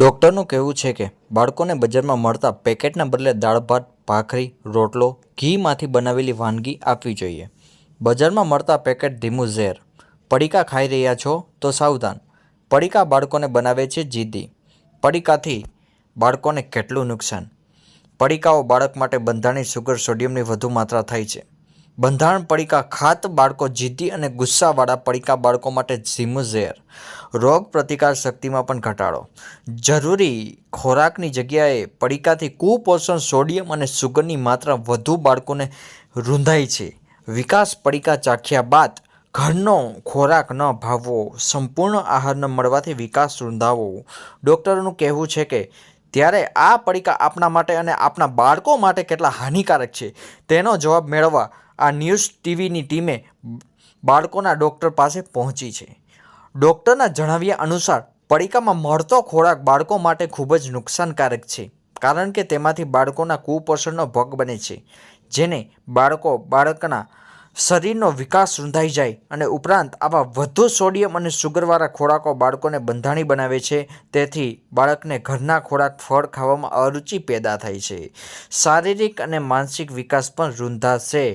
ડૉક્ટરનું કહેવું છે કે બાળકોને બજારમાં મળતા પેકેટના બદલે દાળ, ભાત, ભાખરી, રોટલો, ઘીમાંથી બનાવેલી વાનગી આપવી જોઈએ. બજારમાં મળતા પેકેટ ધીમું ઝેર. પડીકા ખાઈ રહ્યા છો તો સાવધાન. પડીકા બાળકોને બનાવે છે જીદી. પડીકાથી બાળકોને કેટલું નુકસાન? પડીકાઓ બાળક માટે બંધાણી સુગર સોડિયમની વધુ માત્રા થાય છે. બંધારણ પડીકા ખાત બાળકો જીદ્દી અને ગુસ્સાવાળા પડીકા બાળકો માટે ઝીમઝેર રોગ પ્રતિકાર શક્તિમાં પણ ઘટાડો. જરૂરી ખોરાકની જગ્યાએ પડીકાથી કુપોષણ, સોડિયમ અને સુગરની માત્રા વધુ બાળકોને રૂંધાય છે. વિકાસ પડીકા ચાખ્યા બાદ ઘરનો ખોરાક ન ભાવવો, સંપૂર્ણ આહાર ન મળવાથી વિકાસ રૂંધાવો. ડૉક્ટરોનું કહેવું છે કે, ત્યારે આ પડીકા આપણા માટે અને આપણા બાળકો માટે કેટલા હાનિકારક છે. તેનો જવાબ મેળવવા આ ન્યૂઝ ટીવીની ટીમે બાળકોના ડૉક્ટર પાસે પહોંચી છે. ડૉક્ટરના જણાવ્યા અનુસાર, પડીકામાં મળતો ખોરાક બાળકો માટે ખૂબ જ નુકસાનકારક છે, કારણ કે તેમાંથી બાળકોના કુપોષણનો ભોગ બને છે, જેને બાળકો બાળકના શરીરનો વિકાસ રૂંધાઈ જાય અને ઉપરાંત આવા વધુ સોડિયમ અને સુગરવાળા ખોરાકો બાળકોને બંધાણી બનાવે છે. તેથી બાળકને ઘરના ખોરાક, ફળ ખાવામાં અરુચિ પેદા થાય છે. શારીરિક અને માનસિક વિકાસ પણ રૂંધાશે.